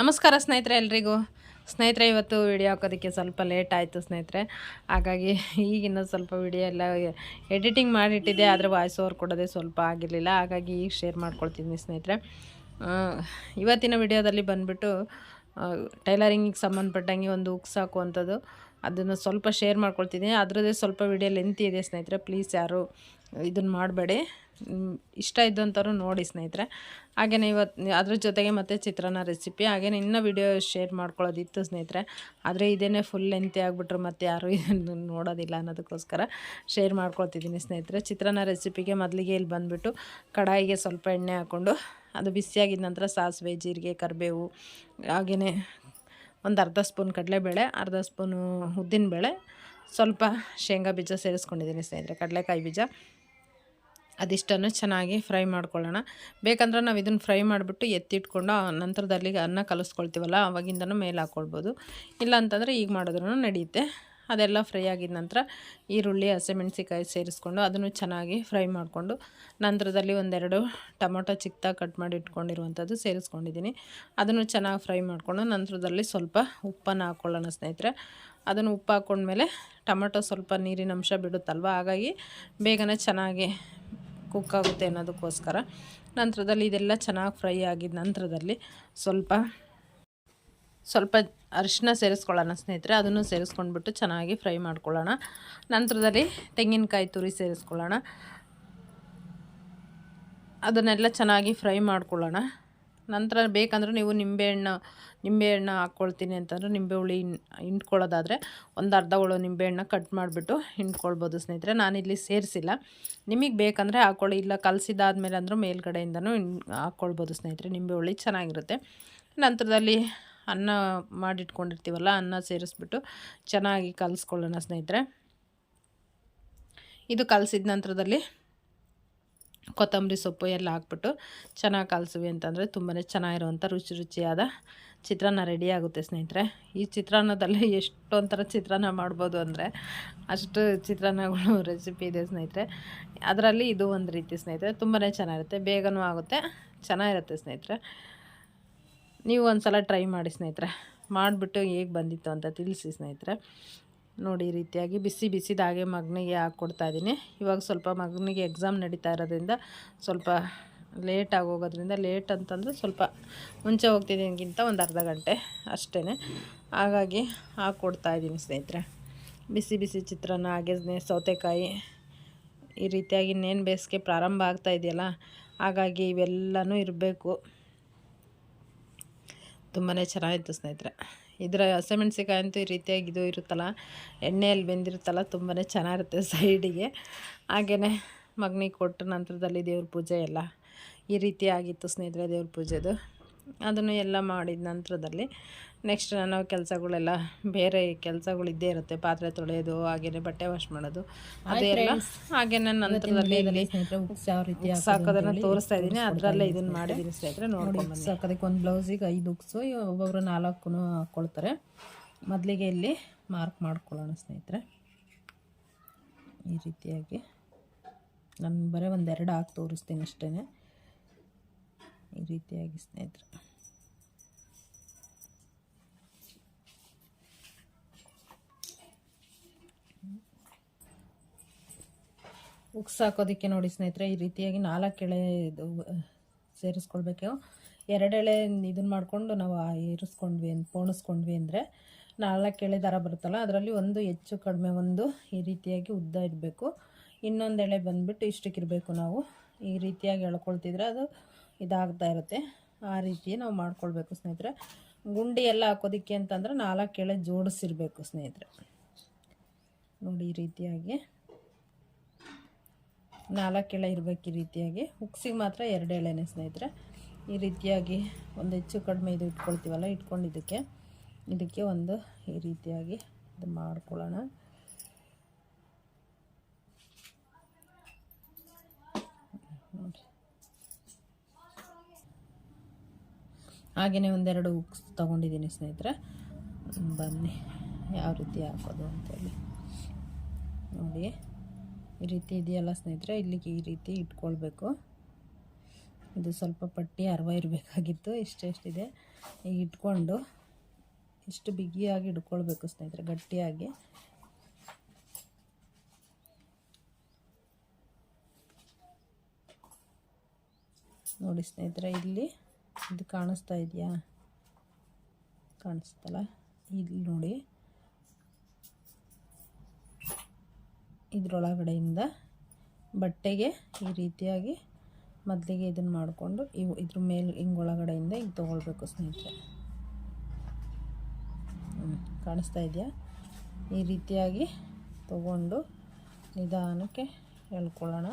ನಮಸ್ಕಾರ ಸ್ನೇಹಿತರೆ ಎಲ್ರಿಗೂ. ಸ್ನೇಹಿತರೆ, ಇವತ್ತು ವಿಡಿಯೋ ಹಾಕೋದಕ್ಕೆ ಸ್ವಲ್ಪ ಲೇಟ್ ಆಯಿತು ಸ್ನೇಹಿತರೆ. ಹಾಗಾಗಿ ಈಗಿನ ಸ್ವಲ್ಪ ವಿಡಿಯೋ ಎಲ್ಲ ಎಡಿಟಿಂಗ್ ಮಾಡಿಟ್ಟಿದ್ದೆ, ಆದರೆ ವಾಯ್ಸ್ ಓವರ್ ಕೊಡೋದೇ ಸ್ವಲ್ಪ ಆಗಿರಲಿಲ್ಲ. ಹಾಗಾಗಿ ಈಗ ಶೇರ್ ಮಾಡ್ಕೊಳ್ತೀನಿ ಸ್ನೇಹಿತರೆ. ಇವತ್ತಿನ ವಿಡಿಯೋದಲ್ಲಿ ಬಂದುಬಿಟ್ಟು ಟೈಲರಿಂಗಿಗೆ ಸಂಬಂಧಪಟ್ಟಂಗೆ ಒಂದು ಉಕ್ಸ್ ಹಾಕುವಂಥದ್ದು ಅದನ್ನು ಸ್ವಲ್ಪ ಶೇರ್ ಮಾಡ್ಕೊಳ್ತಿದ್ದೀನಿ ಅದರದ್ದೇ ಸ್ವಲ್ಪ ವಿಡಿಯೋ ಲೆಂತ್ ಇದೆ ಸ್ನೇಹಿತರೆ. ಪ್ಲೀಸ್ ಯಾರು ಇದನ್ನು ಮಾಡಬೇಡಿ. ಇಷ್ಟ ಇದ್ದಂಥವ್ರು ನೋಡಿ ಸ್ನೇಹಿತರೆ. ಹಾಗೆಯೇ ಇವತ್ತು ಅದ್ರ ಜೊತೆಗೆ ಮತ್ತು ಚಿತ್ರಾನ್ನ ರೆಸಿಪಿ ಹಾಗೆಯೇ ಇನ್ನೂ ವಿಡಿಯೋ ಶೇರ್ ಮಾಡ್ಕೊಳ್ಳೋದಿತ್ತು ಸ್ನೇಹಿತರೆ. ಆದರೆ ಇದೇನೇ ಫುಲ್ ಲೆಂತಿ ಆಗಿಬಿಟ್ರು, ಮತ್ತು ಯಾರು ಇದನ್ನು ನೋಡೋದಿಲ್ಲ ಅನ್ನೋದಕ್ಕೋಸ್ಕರ ಶೇರ್ ಮಾಡ್ಕೊಳ್ತಿದ್ದೀನಿ ಸ್ನೇಹಿತರೆ. ಚಿತ್ರಾನ್ನ ರೆಸಿಪಿಗೆ ಮೊದಲಿಗೆ ಇಲ್ಲಿ ಬಂದುಬಿಟ್ಟು ಕಡಾಯಿಗೆ ಸ್ವಲ್ಪ ಎಣ್ಣೆ ಹಾಕ್ಕೊಂಡು, ಅದು ಬಿಸಿಯಾಗಿದ ನಂತರ ಸಾಸಿವೆ, ಜೀರಿಗೆ, ಕರಿಬೇವು ಹಾಗೆಯೇ ಒಂದು ಅರ್ಧ ಸ್ಪೂನ್ ಕಡಲೆಬೇಳೆ, ಅರ್ಧ ಸ್ಪೂನು ಉದ್ದಿನಬೇಳೆ, ಸ್ವಲ್ಪ ಶೇಂಗಾ ಬೀಜ ಸೇರಿಸ್ಕೊಂಡಿದ್ದೀನಿ ಸ್ನೇಹಿತರೆ, ಕಡಲೆಕಾಯಿ ಬೀಜ. ಅದಿಷ್ಟನ್ನು ಚೆನ್ನಾಗಿ ಫ್ರೈ ಮಾಡ್ಕೊಳ್ಳೋಣ. ಬೇಕಂದ್ರೆ ನಾವು ಇದನ್ನು ಫ್ರೈ ಮಾಡಿಬಿಟ್ಟು ಎತ್ತಿಟ್ಕೊಂಡು ನಂತರದಲ್ಲಿ ಅನ್ನ ಕಲಿಸ್ಕೊಳ್ತೀವಲ್ಲ, ಅವಾಗಿಂದನೂ ಮೇಲೆ ಹಾಕ್ಕೊಳ್ಬೋದು ಇಲ್ಲ ಅಂತಂದರೆ ಈಗ ಮಾಡಿದ್ರೂ ನಡೆಯುತ್ತೆ ಅದೆಲ್ಲ ಫ್ರೈ ಆಗಿದ ನಂತರ ಈರುಳ್ಳಿ ಹಸಿಮೆಣಸಿಕಾಯಿ ಸೇರಿಸ್ಕೊಂಡು ಅದನ್ನು ಚೆನ್ನಾಗಿ ಫ್ರೈ ಮಾಡಿಕೊಂಡು ನಂತರದಲ್ಲಿ ಒಂದೆರಡು ಟೊಮೊಟೊ ಚಿಕ್ಕದಾಗಿ ಕಟ್ ಮಾಡಿ ಇಟ್ಕೊಂಡಿರುವಂಥದ್ದು ಸೇರಿಸ್ಕೊಂಡಿದ್ದೀನಿ. ಅದನ್ನು ಚೆನ್ನಾಗಿ ಫ್ರೈ ಮಾಡಿಕೊಂಡು ನಂತರದಲ್ಲಿ ಸ್ವಲ್ಪ ಉಪ್ಪನ್ನು ಹಾಕ್ಕೊಳ್ಳೋಣ ಸ್ನೇಹಿತರೆ. ಅದನ್ನು ಉಪ್ಪು ಹಾಕ್ಕೊಂಡ್ಮೇಲೆ ಟೊಮೊಟೊ ಸ್ವಲ್ಪ ನೀರಿನ ಅಂಶ ಬಿಡುತ್ತಲ್ವ? ಹಾಗಾಗಿ ಬೇಗನೆ ಚೆನ್ನಾಗಿ ಕುಕ್ ಆಗುತ್ತೆ ಅನ್ನೋದಕ್ಕೋಸ್ಕರ ನಂತರದಲ್ಲಿ ಇದೆಲ್ಲ ಚೆನ್ನಾಗಿ ಫ್ರೈ ಆಗಿದ ನಂತರದಲ್ಲಿ ಸ್ವಲ್ಪ ಸ್ವಲ್ಪ ಅರಿಶಿನ ಸೇರಿಸ್ಕೊಳ್ಳೋಣ ಸ್ನೇಹಿತರೆ. ಅದನ್ನು ಸೇರಿಸ್ಕೊಂಡ್ಬಿಟ್ಟು ಚೆನ್ನಾಗಿ ಫ್ರೈ ಮಾಡ್ಕೊಳ್ಳೋಣ. ನಂತರದಲ್ಲಿ ತೆಂಗಿನಕಾಯಿ ತುರಿ ಸೇರಿಸ್ಕೊಳ್ಳೋಣ. ಅದನ್ನೆಲ್ಲ ಚೆನ್ನಾಗಿ ಫ್ರೈ ಮಾಡ್ಕೊಳ್ಳೋಣ. ನಂತರ ಬೇಕಂದ್ರೆ ನೀವು ನಿಂಬೆಹಣ್ಣು ನಿಂಬೆಹಣ್ಣು ಹಾಕ್ಕೊಳ್ತೀನಿ ಅಂತಂದ್ರೆ ನಿಂಬೆ ಹುಳಿ ಹಿಂಡ್ಕೊಳ್ಳೋದಾದರೆ ಒಂದು ಅರ್ಧ ಹುಳು ನಿಂಬೆಹಣ್ಣು ಕಟ್ ಮಾಡಿಬಿಟ್ಟು ಹಿಂಡ್ಕೊಳ್ಬೋದು ಸ್ನೇಹಿತರೆ. ನಾನು ಇಲ್ಲಿ ಸೇರಿಸಿಲ್ಲ. ನಿಮಗೆ ಬೇಕಂದರೆ ಹಾಕ್ಕೊಳ್ಳಿ ಇಲ್ಲ ಕಲಸಿದಾದ್ಮೇಲೆ ಅಂದರೆ ಮೇಲ್ಗಡೆಯಿಂದನೂ ಹಾಕ್ಕೊಳ್ಬೋದು ಸ್ನೇಹಿತರೆ. ನಿಂಬೆ ಹುಳಿ ಚೆನ್ನಾಗಿರುತ್ತೆ. ನಂತರದಲ್ಲಿ ಅನ್ನ ಮಾಡಿಟ್ಕೊಂಡಿರ್ತೀವಲ್ಲ, ಅನ್ನ ಸೇರಿಸ್ಬಿಟ್ಟು ಚೆನ್ನಾಗಿ ಕಲಿಸ್ಕೊಳ್ಳೋಣ ಸ್ನೇಹಿತರೆ. ಇದು ಕಲಸಿದ ನಂತರದಲ್ಲಿ ಕೊತ್ತಂಬರಿ ಸೊಪ್ಪು ಎಲ್ಲ ಹಾಕ್ಬಿಟ್ಟು ಚೆನ್ನಾಗಿ ಕಲಸಿವಿ ಅಂತಂದರೆ ತುಂಬಾ ಚೆನ್ನಾಗಿರುವಂಥ ರುಚಿ ರುಚಿಯಾದ ಚಿತ್ರಾನ್ನ ರೆಡಿ ಆಗುತ್ತೆ ಸ್ನೇಹಿತರೆ. ಈ ಚಿತ್ರಾನ್ನದಲ್ಲಿ ಎಷ್ಟೊಂಥರ ಚಿತ್ರಾನ್ನ ಮಾಡ್ಬೋದು ಅಂದರೆ ಅಷ್ಟು ಚಿತ್ರಾನ್ನಗಳು ರೆಸಿಪಿ ಇದೆ ಸ್ನೇಹಿತರೆ. ಅದರಲ್ಲಿ ಇದು ಒಂದು ರೀತಿ ಸ್ನೇಹಿತರೆ ತುಂಬಾ ಚೆನ್ನಾಗಿರುತ್ತೆ, ಬೇಗನೂ ಆಗುತ್ತೆ, ಚೆನ್ನಾಗಿರುತ್ತೆ ಸ್ನೇಹಿತರೆ. ನೀವು ಒಂದು ಸಲ ಟ್ರೈ ಮಾಡಿ ಸ್ನೇಹಿತರೆ. ಮಾಡಿಬಿಟ್ಟು ಹೇಗೆ ಬಂದಿತ್ತು ಅಂತ ತಿಳಿಸಿ ಸ್ನೇಹಿತರೆ. ನೋಡಿ, ಈ ರೀತಿಯಾಗಿ ಬಿಸಿ ಬಿಸಿದಾಗೆ ಮಗನಿಗೆ ಹಾಕ್ಕೊಡ್ತಾ ಇದ್ದೀನಿ. ಇವಾಗ ಸ್ವಲ್ಪ ಮಗನಿಗೆ ಎಕ್ಸಾಮ್ ನಡೀತಾ ಇರೋದ್ರಿಂದ ಸ್ವಲ್ಪ ಲೇಟ್ ಆಗೋಗೋದ್ರಿಂದ ಲೇಟ್ ಅಂತಂದರೆ ಸ್ವಲ್ಪ ಮುಂಚೆ ಹೋಗ್ತಿದ್ದೀನಿಗಿಂತ ಒಂದು ಅರ್ಧ ಗಂಟೆ ಅಷ್ಟೇ ಹಾಗಾಗಿ ಹಾಕ್ಕೊಡ್ತಾ ಇದ್ದೀನಿ ಸ್ನೇಹಿತರೆ. ಬಿಸಿ ಬಿಸಿ ಚಿತ್ರಾನ್ನ, ಹಾಗೆ ಸೌತೆಕಾಯಿ ಈ ರೀತಿಯಾಗಿ ಇನ್ನೇನು ಬೇಸಿಗೆ ಪ್ರಾರಂಭ ಆಗ್ತಾ ಇದೆಯಲ್ಲ, ಹಾಗಾಗಿ ಇವೆಲ್ಲನೂ ಇರಬೇಕು. ತುಂಬಾ ಚೆನ್ನಾಗಿತ್ತು ಸ್ನೇಹಿತರೆ. ಇದರ ಹಸಿಮೆಣ್ಸಿಕಾಯಿ ಅಂತೂ ಈ ರೀತಿಯಾಗಿ ಇದು ಇರುತ್ತಲ್ಲ, ಎಣ್ಣೆಯಲ್ಲಿ ಬೆಂದಿರುತ್ತಲ್ಲ ತುಂಬಾ ಚೆನ್ನಾಗಿರುತ್ತೆ ಸೈಡಿಗೆ. ಹಾಗೆಯೇ ಮಗನಿಗೆ ಕೊಟ್ಟ ನಂತರದಲ್ಲಿ ದೇವ್ರ ಪೂಜೆ ಎಲ್ಲ ಈ ರೀತಿ ಆಗಿತ್ತು ಸ್ನೇಹಿತರೆ ದೇವ್ರ ಪೂಜೆದು. ಅದನ್ನು ಎಲ್ಲ ಮಾಡಿದ ನಂತರದಲ್ಲಿ ನೆಕ್ಸ್ಟ್ ನಾನು ಕೆಲಸಗಳೆಲ್ಲ ಬೇರೆ ಕೆಲಸಗಳು ಇದ್ದೇ ಇರುತ್ತೆ. ಪಾತ್ರೆ ತೊಳೆಯೋದು ಹಾಗೇನೆ ಬಟ್ಟೆ ವಾಶ್ ಮಾಡೋದು ಅದೆಲ್ಲ ಹಾಗೆಯೇ ನಂತರದಲ್ಲಿ ಇಲ್ಲಿ ಯಾವ ರೀತಿ ಸಾಕೋದನ್ನು ತೋರಿಸ್ತಾ ಇದ್ದೀನಿ. ಅದರಲ್ಲೇ ಇದನ್ನು ಮಾಡಿದ್ದೀನಿ ಸ್ನೇಹಿತರೆ ನೋಡ್ಕೊಂಡು ಸಾಕೋದಕ್ಕೆ ಒಂದು ಬ್ಲೌಸಿಗೆ ಐದು ಉಕ್ಸು ಒಬ್ಬೊಬ್ರು ನಾಲ್ಕು ಹಾಕ್ಕೊಳ್ತಾರೆ ಮೊದಲಿಗೆ ಇಲ್ಲಿ ಮಾರ್ಕ್ ಮಾಡ್ಕೊಳ್ಳೋಣ ಸ್ನೇಹಿತರೆ. ಈ ರೀತಿಯಾಗಿ. ನಾನು ಬರೀ ಒಂದೆರಡು ಹಾಕಿ ತೋರಿಸ್ತೀನಿ ಅಷ್ಟೇ ಈ ರೀತಿಯಾಗಿ ಸ್ನೇಹಿತರೆ. ಉಕ್ಸ್ ಹಾಕೋದಕ್ಕೆ ನೋಡಿ ಸ್ನೇಹಿತರೆ, ಈ ರೀತಿಯಾಗಿ ನಾಲ್ಕು ಎಳೆ ಇದು ಸೇರಿಸ್ಕೊಳ್ಬೇಕು. ಎರಡು ಎಳೆ ಇದನ್ನ ಮಾಡಿಕೊಂಡು ನಾವು ಏರಿಸ್ಕೊಂಡ್ವಿ ಅಂದ್, ಪೋಣಿಸ್ಕೊಂಡ್ವಿ ಅಂದರೆ ನಾಲ್ಕು ಎಳೆ ದಾರ ಬರುತ್ತಲ್ಲ, ಅದರಲ್ಲಿ ಒಂದು ಹೆಚ್ಚು ಕಡಿಮೆ ಒಂದು ಈ ರೀತಿಯಾಗಿ ಉದ್ದ ಇರಬೇಕು ಇನ್ನೊಂದು ಎಳೆ ಬಂದುಬಿಟ್ಟು ಇಷ್ಟಕ್ಕಿರಬೇಕು ನಾವು. ಈ ರೀತಿಯಾಗಿ ಎಳ್ಕೊಳ್ತಿದ್ರೆ ಅದು ಇದಾಗ್ತಾ ಇರುತ್ತೆ. ಆ ರೀತಿ ನಾವು ಮಾಡ್ಕೊಳ್ಬೇಕು ಸ್ನೇಹಿತರೆ. ಗುಂಡಿ ಎಲ್ಲ ಹಾಕೋದಕ್ಕೆ ಅಂತಂದ್ರೆ ನಾಲ್ಕು ಎಳೆ ಜೋಡಿಸಿರ್ಬೇಕು ಸ್ನೇಹಿತರೆ. ನೋಡಿ ಈ ರೀತಿಯಾಗಿ. ನಾಲ್ಕು ಎಳೆ ಇರಬೇಕು ಈ ರೀತಿಯಾಗಿ. ಹುಕ್ಸಿಗೆ ಮಾತ್ರ ಎರಡು ಎಳೆನೇ ಸ್ನೇಹಿತರೆ. ಈ ರೀತಿಯಾಗಿ ಒಂದು ಹೆಚ್ಚು ಕಡಿಮೆ ಇದು ಇಟ್ಕೊಳ್ತೀವಲ್ಲ, ಇಟ್ಕೊಂಡಿದ್ದಕ್ಕೆ. ಇದಕ್ಕೆ ಒಂದು ಈ ರೀತಿಯಾಗಿ ಇದು ಮಾಡ್ಕೊಳ್ಳೋಣ ನೋಡಿ ಹಾಗೆಯೇ ಒಂದೆರಡು ಹುಕ್ಸ್ ತೊಗೊಂಡಿದ್ದೀನಿ ಸ್ನೇಹಿತರೆ. ಬನ್ನಿ, ಯಾವ ರೀತಿ ಹಾಕೋದು ಅಂತೇಳಿ. ನೋಡಿ ಈ ರೀತಿ ಇದೆಯಲ್ಲ ಸ್ನೇಹಿತರೆ, ಇಲ್ಲಿಗೆ ಈ ರೀತಿ ಇಟ್ಕೊಳ್ಬೇಕು. ಇದು ಸ್ವಲ್ಪ ಪಟ್ಟಿ ಅರ್ವ ಇರಬೇಕಾಗಿತ್ತು ಇಷ್ಟೆಷ್ಟಿದೆ ಈಗ ಇಟ್ಕೊಂಡು, ಇಷ್ಟು ಬಿಗಿಯಾಗಿ ಇಟ್ಕೊಳ್ಬೇಕು ಸ್ನೇಹಿತರೆ, ಗಟ್ಟಿಯಾಗಿ. ನೋಡಿ ಸ್ನೇಹಿತರೆ, ಇಲ್ಲಿ ಇದು ಕಾಣಿಸ್ತಾ ಇದೆಯಾ? ಕಾಣಿಸ್ತಲ್ಲ? ಇಲ್ಲಿ ನೋಡಿ. ಇದರೊಳಗಡೆಯಿಂದ ಬಟ್ಟೆಗೆ ಈ ರೀತಿಯಾಗಿ ಮೊದಲಿಗೆ ಇದನ್ನು ಮಾಡಿಕೊಂಡು ಇವು ಇದ್ರ ಮೇಲೆ ಹಿಂಗೆ ಒಳಗಡೆಯಿಂದ ಹಿಂಗೆ ತೊಗೊಳ್ಬೇಕು ಸ್ನೇಹಿತರೆ. ಕಾಣಿಸ್ತಾ ಇದೆಯಾ? ಈ ರೀತಿಯಾಗಿ ತಗೊಂಡು ನಿಧಾನಕ್ಕೆ ಹೇಳ್ಕೊಳ್ಳೋಣ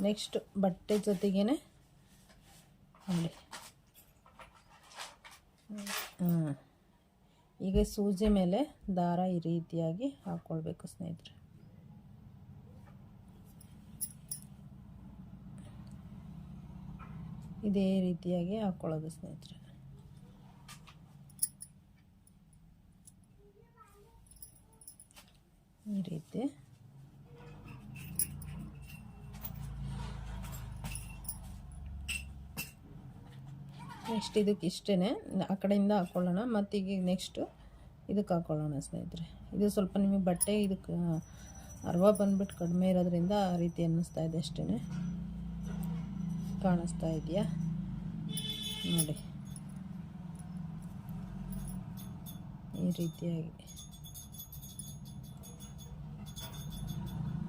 ನೆಕ್ಸ್ಟ್ ಬಟ್ಟೆ ಜೊತೆಗೇ ನೋಡಿ ಹಾಂ ಈಗ ಸೂಜಿ ಮೇಲೆ ದಾರ ಈ ರೀತಿಯಾಗಿ ಹಾಕ್ಕೊಳ್ಬೇಕು ಸ್ನೇಹಿತರೆ. ಇದೇ ರೀತಿಯಾಗಿ ಹಾಕ್ಕೊಳ್ಳೋದು ಸ್ನೇಹಿತರೆ ಈ ರೀತಿ ನೆಕ್ಸ್ಟ್ ಇದಕ್ಕೆ ಇಷ್ಟೇ ಆ ಕಡೆಯಿಂದ ಹಾಕ್ಕೊಳ್ಳೋಣ ಮತ್ತು ಈಗ ನೆಕ್ಸ್ಟು ಇದಕ್ಕೆ ಹಾಕ್ಕೊಳ್ಳೋಣ ಸ್ನೇಹಿತರೆ. ಇದು ಸ್ವಲ್ಪ ನಿಮಗೆ ಬಟ್ಟೆ ಇದಕ್ಕೆ ಅರ್ವ ಬಂದ್ಬಿಟ್ಟು ಕಡಿಮೆ ಇರೋದ್ರಿಂದ ಆ ರೀತಿ ಅನ್ನಿಸ್ತಾ ಇದೆ ಅಷ್ಟೇ ಕಾಣಿಸ್ತಾ ಇದೆಯಾ? ನೋಡಿ. ಈ ರೀತಿಯಾಗಿ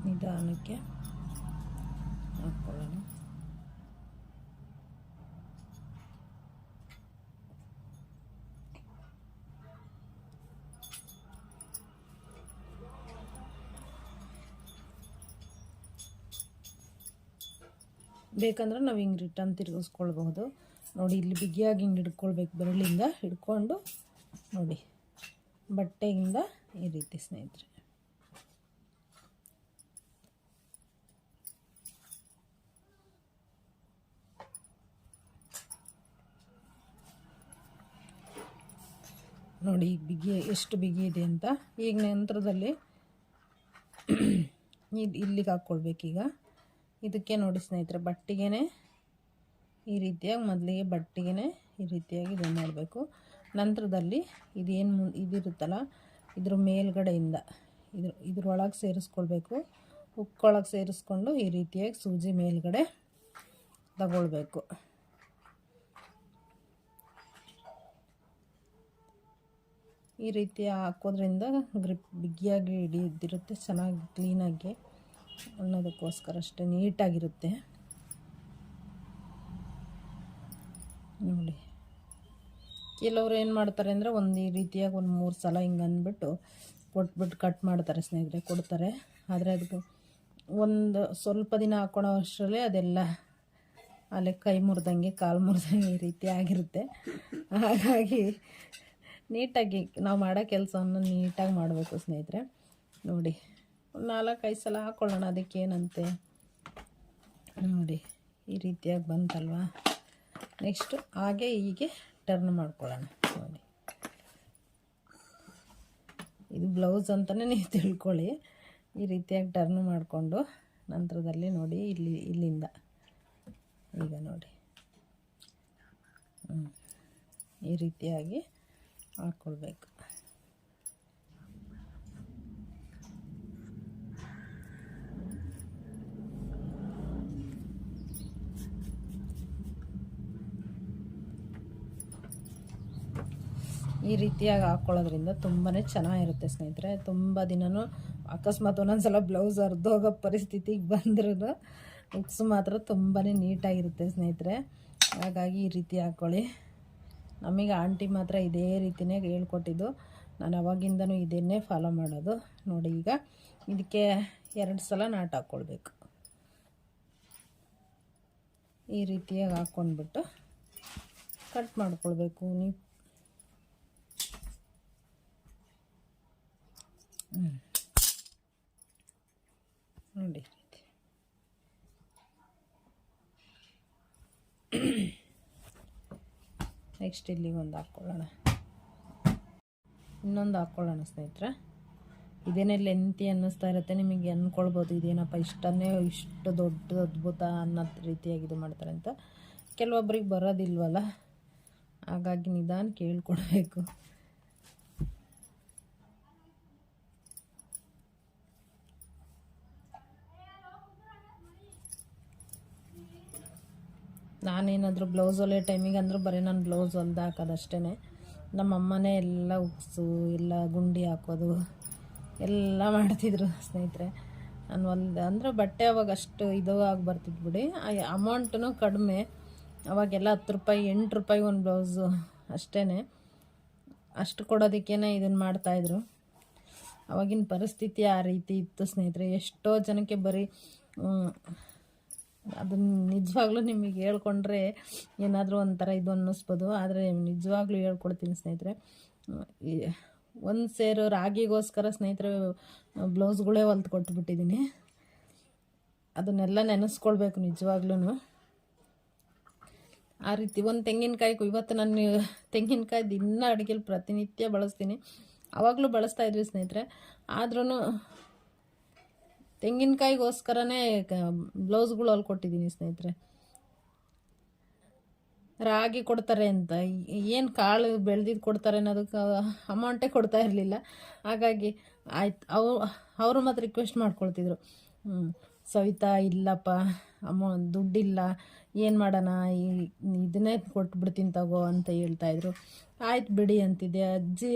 ನಿಧಾನಕ್ಕೆ ಹಾಕ್ಕೊಳ್ಳೋಣ ಬೇಕಂದ್ರೆ ನಾವು ಹಿಂಗೆ ರಿಟರ್ನ್ ತಿರುಗಿಸ್ಕೊಳ್ಬಹುದು. ನೋಡಿ, ಇಲ್ಲಿ ಬಿಗಿಯಾಗಿ ಹಿಂಗೆ ಹಿಡ್ಕೊಳ್ಬೇಕು ಬೆರಳಿಂದ. ಹಿಡ್ಕೊಂಡು ನೋಡಿ, ಬಟ್ಟೆಯಿಂದ ಈ ರೀತಿ ಸ್ನೇಹಿತರೆ. ನೋಡಿ ಬಿಗಿ, ಎಷ್ಟು ಬಿಗಿ ಇದೆ ಅಂತ. ಈಗ ನಂತರದಲ್ಲಿ ಇಲ್ಲಿಗೆ ಹಾಕ್ಕೊಳ್ಬೇಕೀಗ ಇದಕ್ಕೆ ನೋಡಿ ಸ್ನೇಹಿತರೆ ಬಟ್ಟೆಗೆ ಈ ರೀತಿಯಾಗಿ ಮೊದಲಿಗೆ ಬಟ್ಟೆಗೆ ಈ ರೀತಿಯಾಗಿ ಇದನ್ನು ಮಾಡಬೇಕು. ನಂತರದಲ್ಲಿ ಇದೇನು ಮು, ಇದಿರುತ್ತಲ್ಲ, ಇದ್ರ ಮೇಲ್ಗಡೆಯಿಂದ ಇದ್ರ, ಇದ್ರೊಳಗೆ ಸೇರಿಸ್ಕೊಳ್ಬೇಕು. ಉಕ್ಕೊಳಗೆ ಸೇರಿಸ್ಕೊಂಡು ಈ ರೀತಿಯಾಗಿ ಸೂಜಿ ಮೇಲ್ಗಡೆ ತಗೊಳ್ಬೇಕು. ಈ ರೀತಿ ಹಾಕೋದ್ರಿಂದ ಗ್ರಿಪ್ ಬಿಗಿಯಾಗಿ ಹಿಡಿದಿರುತ್ತೆ, ಚೆನ್ನಾಗಿ ಕ್ಲೀನಾಗಿ. ಅನ್ನೋದಕ್ಕೋಸ್ಕರ ಅಷ್ಟೇ ನೀಟಾಗಿರುತ್ತೆ. ನೋಡಿ. ಕೆಲವ್ರು ಏನು ಮಾಡ್ತಾರೆ ಅಂದರೆ ಒಂದು ಈ ರೀತಿಯಾಗಿ ಒಂದು ಮೂರು ಸಲ ಹಿಂಗೆ ಅಂದ್ಬಿಟ್ಟು ಕೊಟ್ಬಿಟ್ಟು ಕಟ್ ಮಾಡ್ತಾರೆ ಸ್ನೇಹಿತರೆ, ಕೊಡ್ತಾರೆ. ಆದರೆ ಅದಕ್ಕೆ ಒಂದು ಸ್ವಲ್ಪ ದಿನ ಹಾಕ್ಕೊಳೋ ಅಷ್ಟರಲ್ಲೇ ಅದೆಲ್ಲ ಅಲ್ಲೇ ಕೈ ಮುರಿದಂಗೆ, ಕಾಲು ಮುರಿದಂಗೆ ಈ ರೀತಿ ಆಗಿರುತ್ತೆ. ಹಾಗಾಗಿ ನೀಟಾಗಿ ನಾವು ಮಾಡೋ ಕೆಲಸವನ್ನು ನೀಟಾಗಿ ಮಾಡಬೇಕು ಸ್ನೇಹಿತರೆ. ನೋಡಿ. ನಾಲ್ಕೈದು ಸಲ ಹಾಕ್ಕೊಳ್ಳೋಣ ಅದಕ್ಕೇನಂತೆ. ನೋಡಿ, ಈ ರೀತಿಯಾಗಿ ಬಂತಲ್ವಾ? ನೆಕ್ಸ್ಟು ಹಾಗೆ ಹೀಗೆ ಟರ್ನ್ ಮಾಡ್ಕೊಳ್ಳೋಣ. ನೋಡಿ. ಇದು ಬ್ಲೌಸ್ ಅಂತಲೇ ನೀವು ತಿಳ್ಕೊಳ್ಳಿ. ಈ ರೀತಿಯಾಗಿ ಟರ್ನ್ ಮಾಡಿಕೊಂಡು ನಂತರದಲ್ಲಿ ನೋಡಿ, ಇಲ್ಲಿ, ಇಲ್ಲಿಂದ. ಈಗ ನೋಡಿ. ಈ ರೀತಿಯಾಗಿ ಹಾಕ್ಕೊಳ್ಬೇಕು ಈ ರೀತಿಯಾಗಿ ಹಾಕ್ಕೊಳ್ಳೋದ್ರಿಂದ ತುಂಬಾ ಚೆನ್ನಾಗಿರುತ್ತೆ ಸ್ನೇಹಿತರೆ. ತುಂಬ ದಿನವೂ ಅಕಸ್ಮಾತ್ ಒಂದೊಂದ್ಸಲ ಬ್ಲೌಸ್ ಅರ್ಧೋಗೋ ಪರಿಸ್ಥಿತಿಗೆ ಬಂದ್ರೂ ಉಕ್ಸ್ ಮಾತ್ರ ತುಂಬಾ ನೀಟಾಗಿರುತ್ತೆ ಸ್ನೇಹಿತರೆ. ಹಾಗಾಗಿ ಈ ರೀತಿ ಹಾಕ್ಕೊಳ್ಳಿ ನಮಗೆ ಆಂಟಿ ಮಾತ್ರ ಇದೇ ರೀತಿಯೇ ಹೇಳ್ಕೊಟ್ಟಿದ್ದು. ನಾನು ಅವಾಗಿಂದನೂ ಇದನ್ನೇ ಫಾಲೋ ಮಾಡೋದು. ನೋಡಿ ಈಗ ಇದಕ್ಕೆ ಎರಡು ಸಲ ನಾಟ್ ಹಾಕ್ಕೊಳ್ಬೇಕು ಈ ರೀತಿಯಾಗಿ ಹಾಕ್ಕೊಂಡ್ಬಿಟ್ಟು ಕಟ್ ಮಾಡ್ಕೊಳ್ಬೇಕು. ನೀವು ನೋಡಿ. ನೆಕ್ಸ್ಟ್ ಇಲ್ಲಿಗೆ ಒಂದು ಹಾಕ್ಕೊಳ್ಳೋಣ. ಇನ್ನೊಂದು ಹಾಕ್ಕೊಳ್ಳೋಣ ಸ್ನೇಹಿತರೆ. ಇದೇನೇ ಲೆಂತಿ ಅನ್ನಿಸ್ತಾ ಇರುತ್ತೆ, ನಿಮಗೆ ಅಂದ್ಕೊಳ್ಬೋದು ಇದೇನಪ್ಪ ಇಷ್ಟನ್ನೇ ಇಷ್ಟು ದೊಡ್ಡ ಅದ್ಭುತ ಅನ್ನೋ ರೀತಿಯಾಗಿ ಇದು ಮಾಡ್ತಾರೆ ಅಂತ. ಕೆಲವೊಬ್ರಿಗೆ ಬರೋದಿಲ್ವಲ್ಲ? ಹಾಗಾಗಿ ನಿಧಾನ ಕೇಳ್ಕೊಡ್ಬೇಕು ನಾನೇನಾದರೂ ಬ್ಲೌಸ್ ಹೊಲಿಯೋ ಟೈಮಿಗೆ ಅಂದರೂ ಬರೀ ನಾನು ಬ್ಲೌಸ್ ಹೊಲ್ದು ಹಾಕೋದಷ್ಟೇ ನಮ್ಮ ಅಮ್ಮನೇ ಎಲ್ಲ ಉಕ್ಸು ಎಲ್ಲ ಗುಂಡಿ ಹಾಕೋದು, ಎಲ್ಲ ಮಾಡ್ತಿದ್ರು ಸ್ನೇಹಿತರೆ. ನಾನು ಒಂದು, ಅಂದರೆ ಬಟ್ಟೆ ಅವಾಗ ಅಷ್ಟು ಇದು ಆಗಿ ಬರ್ತಿತ್ತು ಬಿಡಿ. ಅಮೌಂಟೂ ಕಡಿಮೆ. ಅವಾಗೆಲ್ಲ ಹತ್ತು ರೂಪಾಯಿ, ಎಂಟು ರೂಪಾಯಿ ಒಂದು ಬ್ಲೌಸು ಅಷ್ಟೇ ಅಷ್ಟು ಕೊಡೋದಕ್ಕೇ ಇದನ್ನು ಮಾಡ್ತಾಯಿದ್ರು ಅವಾಗಿನ ಪರಿಸ್ಥಿತಿ ಆ ರೀತಿ ಇತ್ತು ಸ್ನೇಹಿತರೆ. ಎಷ್ಟೋ ಜನಕ್ಕೆ ಬರೀ ಅದನ್ನ ನಿಜವಾಗ್ಲೂ ನಿಮಗೆ ಹೇಳ್ಕೊಂಡ್ರೆ ಏನಾದರೂ ಒಂಥರ ಇದು ಅನ್ನಿಸ್ಬೋದು. ಆದರೆ ನಿಜವಾಗ್ಲೂ ಹೇಳ್ಕೊಡ್ತೀನಿ ಸ್ನೇಹಿತರೆ. ಒಂದು ಸೇರು ರಾಗಿಗೋಸ್ಕರ ಸ್ನೇಹಿತರೆ, ಬ್ಲೌಸ್ಗಳೇ ಹೊಲ್ದು ಕೊಟ್ಬಿಟ್ಟಿದ್ದೀನಿ ಅದನ್ನೆಲ್ಲ ನೆನೆಸ್ಕೊಳ್ಬೇಕು ನಿಜವಾಗ್ಲೂ ಆ ರೀತಿ ಒಂದು ತೆಂಗಿನಕಾಯಿ ಇವತ್ತು ನಾನು ತೆಂಗಿನಕಾಯಿ ದಿನ ಅಡುಗೆಲಿ ಪ್ರತಿನಿತ್ಯ ಬಳಸ್ತೀನಿ. ಆವಾಗಲೂ ಬಳಸ್ತಾ ಇದ್ವಿ ಸ್ನೇಹಿತರೆ. ಆದ್ರೂ ತೆಂಗಿನಕಾಯಿಗೋಸ್ಕರನೇ ಬ್ಲೌಸ್ಗಳು ಕೊಟ್ಟಿದ್ದೀನಿ ಸ್ನೇಹಿತರೆ. ರಾಗಿ ಕೊಡ್ತಾರೆ ಅಂತ. ಏನು ಕಾಳು ಬೆಳೆದಿದ್ದು ಕೊಡ್ತಾರೆ ಅನ್ನೋದಕ್ಕೆ ಅಮೌಂಟೇ ಕೊಡ್ತಾ ಇರಲಿಲ್ಲ. ಹಾಗಾಗಿ ಆಯ್ತು, ಅವು ಅವರು ಮತ್ತು ರಿಕ್ವೆಸ್ಟ್ ಮಾಡ್ಕೊಳ್ತಿದ್ರು. ಸವಿತಾ ಇಲ್ಲಪ್ಪ ಅಮೌ ದುಡ್ಡಿಲ್ಲ, ಏನು ಮಾಡೋಣ, ಈ ಇದನ್ನೇ ಕೊಟ್ಬಿಡ್ತೀನಿ ತಗೋ ಅಂತ ಹೇಳ್ತಾಯಿದ್ರು ಆಯ್ತು ಬಿಡಿ ಅಂತಿದ್ದೆ. ಅಜ್ಜಿ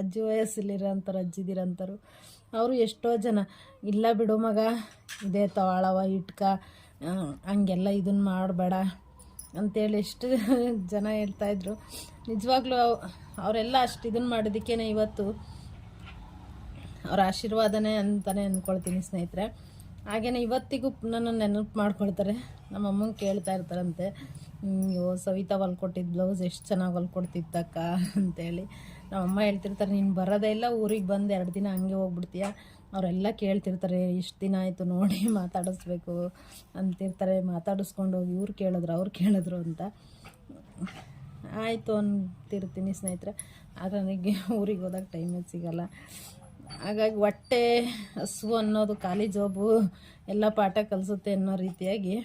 ಅಜ್ಜಿ ವಯಸ್ಸಲ್ಲಿರೋ ಅಂತಾರೆ ಅಜ್ಜಿದಿರಂತಾರು ಅವರು ಎಷ್ಟೋ ಜನ, ಇಲ್ಲ ಬಿಡು ಮಗ, ಇದೇ ತವಾಳವ, ಇಟ್ಕ ಹಂಗೆಲ್ಲ ಇದನ್ನು ಮಾಡಬೇಡ ಅಂತೇಳಿ ಎಷ್ಟು ಜನ ಹೇಳ್ತಾಯಿದ್ರು ನಿಜವಾಗ್ಲೂ ಅವ್- ಅವರೆಲ್ಲ ಅಷ್ಟು ಇದನ್ನು ಮಾಡೋದಕ್ಕೇ ಇವತ್ತು ಅವ್ರ ಆಶೀರ್ವಾದನೇ ಅಂತಲೇ ಅಂದ್ಕೊಳ್ತೀನಿ ಸ್ನೇಹಿತರೆ. ಹಾಗೆಯೇ ಇವತ್ತಿಗೂ ನನ್ನ ನೆನಪು ಮಾಡ್ಕೊಳ್ತಾರೆ. ನಮ್ಮ ಅಮ್ಮಂಗೆ ಕೇಳ್ತಾ ಇರ್ತಾರಂತೆ ಅಯ್ಯೋ, ಸವಿತಾ ಹೊಲ್ಕೊಟ್ಟಿದ್ದು ಬ್ಲೌಸ್ ಎಷ್ಟು ಚೆನ್ನಾಗಿ ಹೊಲ್ಕೊಡ್ತಿತ್ತಕ್ಕ? ಅಂತೇಳಿ. ನಮ್ಮ ಅಮ್ಮ ಹೇಳ್ತಿರ್ತಾರೆ, ನೀನು ಬರೋದೇ ಇಲ್ಲ, ಊರಿಗೆ ಬಂದು ಎರಡು ದಿನ ಹಂಗೆ ಹೋಗ್ಬಿಡ್ತೀಯ? ಅವರೆಲ್ಲ ಕೇಳ್ತಿರ್ತಾರೆ, ಇಷ್ಟು ದಿನ ಆಯಿತು ನೋಡಿ ಮಾತಾಡಿಸ್ಬೇಕು. ಅಂತಿರ್ತಾರೆ, ಮಾತಾಡಿಸ್ಕೊಂಡು ಹೋಗಿ ಇವ್ರು ಕೇಳಿದ್ರು, ಅವ್ರು ಕೇಳಿದ್ರು ಅಂತ. ಆಯಿತು ಅಂತಿರ್ತೀನಿ ಸ್ನೇಹಿತರೆ ಆದರೆ ನನಗೆ ಊರಿಗೆ ಹೋದಾಗ ಟೈಮೇ ಸಿಗಲ್ಲ. ಹಾಗಾಗಿ ಹೊಟ್ಟೆ ಹಸು ಅನ್ನೋದು, ಖಾಲಿ ಜಾಬು, ಎಲ್ಲ ಪಾಠ ಕಲಿಸುತ್ತೆ ಅನ್ನೋ ರೀತಿಯಾಗಿ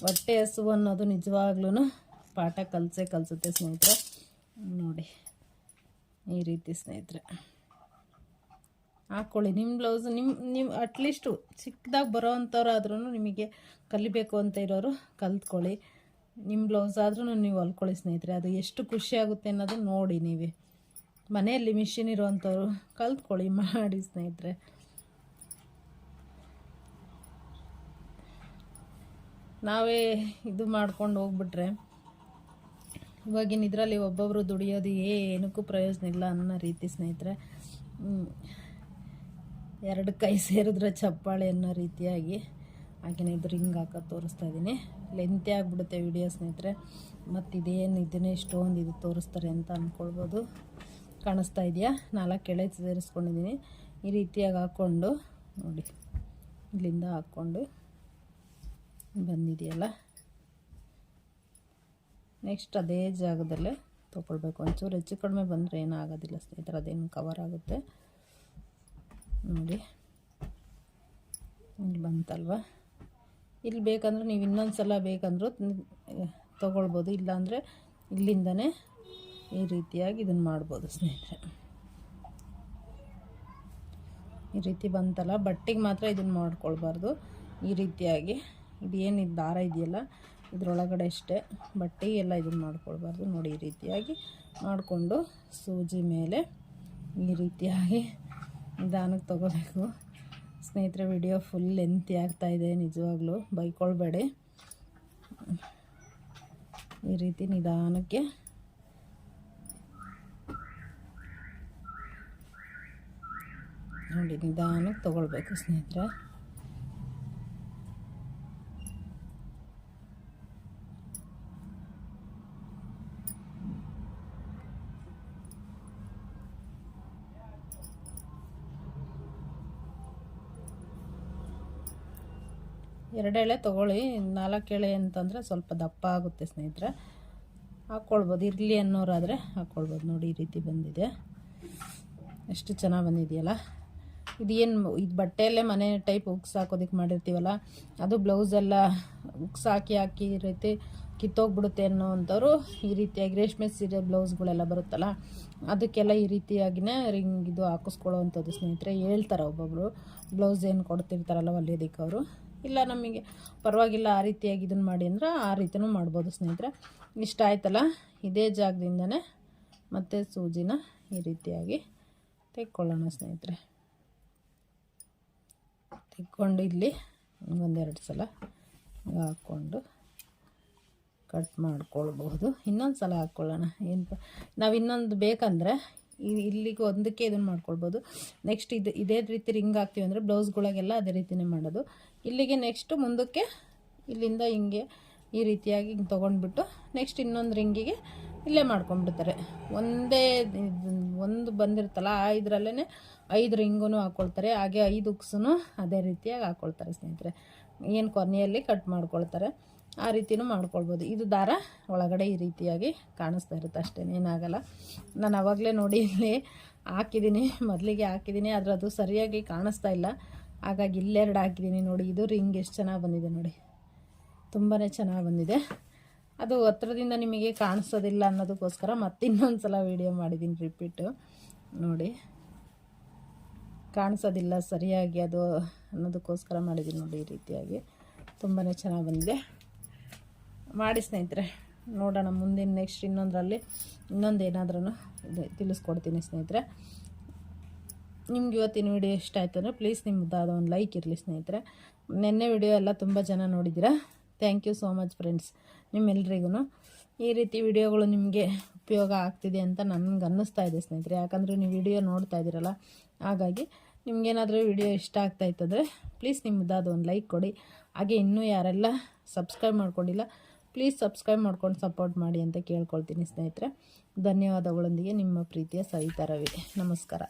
ಹೊಟ್ಟೆ ಹಸು ಅನ್ನೋದು ನಿಜವಾಗ್ಲೂ ಪಾಠ ಕಲಿಸೇ ಕಲಿಸುತ್ತೆ ಸ್ನೇಹಿತರೆ. ನೋಡಿ. ಈ ರೀತಿ ಸ್ನೇಹಿತರೆ. ಹಾಕ್ಕೊಳ್ಳಿ ನಿಮ್ಮ ಬ್ಲೌಸ್ ನಿಮ್ಮ ನಿಮ್ಮ ಅಟ್ಲೀಸ್ಟು ಚಿಕ್ಕದಾಗಿ ಬರೋ ಅಂಥವ್ರಾದ್ರೂ ನಿಮಗೆ ಕಲಿಬೇಕು ಅಂತ ಇರೋರು ಕಲ್ತ್ಕೊಳ್ಳಿ. ನಿಮ್ಮ ಬ್ಲೌಸ್ ಆದ್ರೂ ನೀವು ಹೊಲ್ಕೊಳ್ಳಿ ಸ್ನೇಹಿತರೆ. ಅದು ಎಷ್ಟು ಖುಷಿ ಆಗುತ್ತೆ ಅನ್ನೋದು ನೋಡಿ ನೀವೇ. ಮನೆಯಲ್ಲಿ ಮಿಷಿನ್ ಇರೋವಂಥವ್ರು ಕಲ್ತ್ಕೊಳ್ಳಿ ಮಾಡಿ ಸ್ನೇಹಿತರೆ. ನಾವೇ ಇದು ಮಾಡ್ಕೊಂಡು ಹೋಗ್ಬಿಟ್ರೆ ಇವಾಗಿನ ಇದರಲ್ಲಿ ಒಬ್ಬೊಬ್ಬರು ದುಡಿಯೋದು ಏನಕ್ಕೂ ಪ್ರಯೋಜನ ಇಲ್ಲ ಅನ್ನೋ ರೀತಿ ಸ್ನೇಹಿತರೆ. ಎರಡು ಕೈ ಸೇರಿದ್ರೆ ಚಪ್ಪಾಳೆ ಅನ್ನೋ ರೀತಿಯಾಗಿ ಹಾಗೆಯೇ ಇದು ರಿಂಗ್ ಹಾಕೋ ತೋರಿಸ್ತಾ ಇದ್ದೀನಿ ಲೆಂತೆ ಆಗಿಬಿಡುತ್ತೆ ವಿಡಿಯೋ ಸ್ನೇಹಿತರೆ. ಮತ್ತು ಇದೇನು ಇದನ್ನೇ ಇಷ್ಟೊಂದು ಇದು ತೋರಿಸ್ತಾರೆ ಅಂತ ಅಂದ್ಕೊಳ್ಬೋದು ಕಾಣಿಸ್ತಾ ಇದೆಯಾ? ನಾಲ್ಕು ಎಳೆ ಸೇರಿಸ್ಕೊಂಡಿದ್ದೀನಿ ಈ ರೀತಿಯಾಗಿ ಹಾಕ್ಕೊಂಡು ನೋಡಿ. ಇಲ್ಲಿಂದ ಹಾಕ್ಕೊಂಡು ಬಂದಿದೆಯಲ್ಲ? ನೆಕ್ಸ್ಟ್ ಅದೇ ಜಾಗದಲ್ಲೇ ತೊಗೊಳ್ಬೇಕು. ಒಂಚೂರು ಹೆಚ್ಚು ಕಡಿಮೆ ಬಂದರೆ ಏನೂ ಆಗೋದಿಲ್ಲ ಸ್ನೇಹಿತರೆ, ಅದೇನು ಕವರ್ ಆಗುತ್ತೆ. ನೋಡಿ. ಇಲ್ಲಿ ಬಂತಲ್ವ? ಇಲ್ಲಿ ಬೇಕಂದ್ರೆ ನೀವು ಇನ್ನೊಂದು ಸಲ ಬೇಕಂದ್ರೂ ತೊಗೊಳ್ಬೋದು. ಇಲ್ಲಾಂದರೆ ಇಲ್ಲಿಂದನೇ ಈ ರೀತಿಯಾಗಿ ಇದನ್ನು ಮಾಡ್ಬೋದು ಸ್ನೇಹಿತರೆ. ಈ ರೀತಿ ಬಂತಲ್ಲ, ಬಟ್ಟೆಗೆ ಮಾತ್ರ ಇದನ್ನು ಮಾಡ್ಕೊಳ್ಬಾರ್ದು. ಈ ರೀತಿಯಾಗಿ. ಇದು ಇದು ದಾರ ಇದೆಯಲ್ಲ ಇದರೊಳಗಡೆ ಅಷ್ಟೇ ಬಟ್ಟೆ ಎಲ್ಲ ಇದನ್ನು ಮಾಡ್ಕೊಳ್ಬಾರ್ದು ನೋಡಿ ಈ ರೀತಿಯಾಗಿ ಮಾಡಿಕೊಂಡು ಸೂಜಿ ಮೇಲೆ ಈ ರೀತಿಯಾಗಿ ನಿಧಾನಕ್ಕೆ ತೊಗೋಬೇಕು. ಸ್ನೇಹಿತರೆ ವಿಡಿಯೋ ಫುಲ್ ಲೆಂತಿ ಆಗ್ತಾಯಿದೆ ನಿಜವಾಗ್ಲೂ ಬೈಕೊಳ್ಬೇಡಿ. ಈ ರೀತಿ ನಿಧಾನಕ್ಕೆ ನೋಡಿ, ನಿಧಾನಕ್ಕೆ ತೊಗೊಳ್ಬೇಕು ಸ್ನೇಹಿತರೆ. ಎರಡು ಎಳೆ ತೊಗೊಳ್ಳಿ, ನಾಲ್ಕು ಎಳೆ ಅಂತಂದರೆ ಸ್ವಲ್ಪ ದಪ್ಪ ಆಗುತ್ತೆ ಸ್ನೇಹಿತರೆ. ಹಾಕ್ಕೊಳ್ಬೋದು ಇರಲಿ ಅನ್ನೋರಾದರೆ ಹಾಕ್ಕೊಳ್ಬೋದು ನೋಡಿ, ಈ ರೀತಿ ಬಂದಿದೆ. ಎಷ್ಟು ಚೆನ್ನಾಗಿ ಬಂದಿದೆಯಲ್ಲ. ಇದು ಏನು, ಇದು ಬಟ್ಟೆಯಲ್ಲೇ ಮನೆ ಟೈಪ್ ಉಕ್ಸ್ ಹಾಕೋದಕ್ಕೆ ಮಾಡಿರ್ತೀವಲ್ಲ, ಅದು ಬ್ಲೌಸೆಲ್ಲ ಉಕ್ಸ್ ಹಾಕಿ ಹಾಕಿ ಈ ರೀತಿ ಕಿತ್ತೋಗ್ಬಿಡುತ್ತೆ ಅನ್ನೋವಂಥವ್ರು ಈ ರೀತಿಯಾಗಿ ರೇಷ್ಮೆ ಸೀರೆ ಬ್ಲೌಸ್ಗಳೆಲ್ಲ ಬರುತ್ತಲ್ಲ, ಅದಕ್ಕೆಲ್ಲ ಈ ರೀತಿಯಾಗಿನೇ ರಿಂಗ್ ಇದು ಹಾಕಿಸ್ಕೊಳ್ಳೋವಂಥದ್ದು ಸ್ನೇಹಿತರೆ. ಹೇಳ್ತಾರೆ ಒಬ್ಬೊಬ್ಬರು ಬ್ಲೌಸ್ ಏನು ಕೊಡ್ತಿರ್ತಾರಲ್ಲ ಹೊಲಿಯೋದಕ್ಕೆ ಅವರು. ಇಲ್ಲ ನಮಗೆ ಪರವಾಗಿಲ್ಲ ಆ ರೀತಿಯಾಗಿ ಇದನ್ನು ಮಾಡಿ ಅಂದ್ರೆ ಆ ರೀತಿನೂ ಮಾಡ್ಬೋದು ಸ್ನೇಹಿತರೆ. ಇಷ್ಟ ಆಯ್ತಲ್ಲ? ಇದೇ ಜಾಗದಿಂದನೇ ಮತ್ತೆ ಸೂಜಿನ ಈ ರೀತಿಯಾಗಿ ತೆಕ್ಕೊಳ್ಳೋಣ ಸ್ನೇಹಿತರೆ. ತೆಕ್ಕೊಂಡು ಇಲ್ಲಿ ಒಂದೆರಡು ಸಲ ಹಾಕ್ಕೊಂಡು ಕಟ್ ಮಾಡ್ಕೊಳ್ಬಹುದು. ಇನ್ನೊಂದು ಸಲ ಹಾಕ್ಕೊಳ್ಳೋಣ ಏನು ನಾವು ಇನ್ನೊಂದು ಬೇಕಂದರೆ ಇಲ್ಲಿಗೆ ಒಂದಕ್ಕೆ ಇದನ್ನು ಮಾಡ್ಕೊಳ್ಬೋದು. ನೆಕ್ಸ್ಟ್ ಇದು, ಇದೇ ರೀತಿ ರಿಂಗ್ ಹಾಕ್ತೀವಿ ಅಂದರೆ ಬ್ಲೌಸ್ಗಳಿಗೆಲ್ಲ ಅದೇ ರೀತಿನೇ ಮಾಡೋದು. ಇಲ್ಲಿಗೆ ನೆಕ್ಸ್ಟು ಮುಂದಕ್ಕೆ, ಇಲ್ಲಿಂದ ಹಿಂಗೆ ಈ ರೀತಿಯಾಗಿ ಹಿಂಗೆ ತೊಗೊಂಡ್ಬಿಟ್ಟು ನೆಕ್ಸ್ಟ್ ಇನ್ನೊಂದು ರಿಂಗಿಗೆ ಇಲ್ಲೇ ಮಾಡ್ಕೊಂಡ್ಬಿಡ್ತಾರೆ. ಒಂದೇ ಒಂದು ಬಂದಿರುತ್ತಲ್ಲ, ಆ ಇದರಲ್ಲೇ ಐದು ರಿಂಗೂ ಹಾಕ್ಕೊಳ್ತಾರೆ ಹಾಗೆ ಐದು ಉಕ್ಸೂ ಅದೇ ರೀತಿಯಾಗಿ ಹಾಕ್ಕೊಳ್ತಾರೆ ಸ್ನೇಹಿತರೆ. ಏನು ಕೊನೆಯಲ್ಲಿ ಕಟ್ ಮಾಡ್ಕೊಳ್ತಾರೆ. ಆ ರೀತಿಯೂ ಮಾಡ್ಕೊಳ್ಬೋದು. ಇದು ದಾರ ಒಳಗಡೆ ಈ ರೀತಿಯಾಗಿ ಕಾಣಿಸ್ತಾ ಇರುತ್ತೆ ಅಷ್ಟೇ, ಏನಾಗಲ್ಲ. ನಾನು ಆವಾಗಲೇ ನೋಡಿ ಇಲ್ಲಿ ಹಾಕಿದ್ದೀನಿ ಮೊದಲಿಗೆ ಹಾಕಿದ್ದೀನಿ ಆದರೆ ಅದು ಸರಿಯಾಗಿ ಕಾಣಿಸ್ತಾ ಇಲ್ಲ. ಹಾಗಾಗಿ ಇಲ್ಲೆರಡು ಹಾಕಿದ್ದೀನಿ ನೋಡಿ, ಇದು ರಿಂಗ್ ಎಷ್ಟು ಚೆನ್ನಾಗಿ ಬಂದಿದೆ ನೋಡಿ. ತುಂಬಾ ಚೆನ್ನಾಗಿ ಬಂದಿದೆ. ಅದು ಹತ್ರದಿಂದ ನಿಮಗೆ ಕಾಣಿಸೋದಿಲ್ಲ ಅನ್ನೋದಕ್ಕೋಸ್ಕರ ಮತ್ತಿನ್ನೊಂದು ಸಲ ವೀಡಿಯೋ ಮಾಡಿದ್ದೀನಿ ರಿಪೀಟು ನೋಡಿ. ಕಾಣಿಸೋದಿಲ್ಲ ಸರಿಯಾಗಿ ಅದು ಅನ್ನೋದಕ್ಕೋಸ್ಕರ ಮಾಡಿದ್ದೀನಿ ನೋಡಿ ಈ ರೀತಿಯಾಗಿ. ತುಂಬಾ ಚೆನ್ನಾಗಿ ಬಂದಿದೆ. ಮಾಡಿ ಸ್ನೇಹಿತರೆ, ನೋಡೋಣ ಮುಂದಿನ ನೆಕ್ಸ್ಟ್ ಇನ್ನೊಂದರಲ್ಲಿ ಇನ್ನೊಂದು ಏನಾದ್ರೂ ತಿಳಿಸ್ಕೊಡ್ತೀನಿ ಸ್ನೇಹಿತರೆ. ನಿಮ್ಗೆ ಇವತ್ತಿನ ವಿಡಿಯೋ ಇಷ್ಟ ಆಯಿತು ಅಂದರೆ ಪ್ಲೀಸ್ ನಿಮ್ಮದಾದ ಒಂದು ಲೈಕ್ ಇರಲಿ ಸ್ನೇಹಿತರೆ. ನಿನ್ನೆ ವಿಡಿಯೋ ಎಲ್ಲ ತುಂಬ ಜನ ನೋಡಿದ್ದೀರಾ? Thank you so much friends ನಿಮ್ಮೆಲ್ಲರಿಗೂ ಈ ರೀತಿ ವಿಡಿಯೋಗಳು ನಿಮಗೆ ಉಪಯೋಗ ಆಗ್ತಿದೆ ಅಂತ ನನಗೆ ಅನ್ನಿಸ್ತಾ ಇದೆ ಸ್ನೇಹಿತರೆ. ಯಾಕಂದರೆ ನೀವು ವಿಡಿಯೋ ನೋಡ್ತಾ ಇದ್ದೀರಲ್ಲ, ಹಾಗಾಗಿ ನಿಮ್ಗೇನಾದರೂ ವಿಡಿಯೋ ಇಷ್ಟ ಆಗ್ತಾಯಿತ್ತಂದರೆ ಪ್ಲೀಸ್ ನಿಮ್ಮದಾದ ಒಂದು ಲೈಕ್ ಕೊಡಿ. ಹಾಗೆ ಇನ್ನೂ ಯಾರೆಲ್ಲ ಸಬ್ಸ್ಕ್ರೈಬ್ ಮಾಡ್ಕೊಂಡಿಲ್ಲ ಪ್ಲೀಸ್ ಸಬ್ಸ್ಕ್ರೈಬ್ ಮಾಡ್ಕೊಂಡು ಸಪೋರ್ಟ್ ಮಾಡಿ ಅಂತ ಕೇಳ್ಕೊಳ್ತೀನಿ ಸ್ನೇಹಿತರೆ. ಧನ್ಯವಾದಗಳೊಂದಿಗೆ ನಿಮ್ಮ ಪ್ರೀತಿಯ ಸವಿತಾ ರವಿ ನಮಸ್ಕಾರ.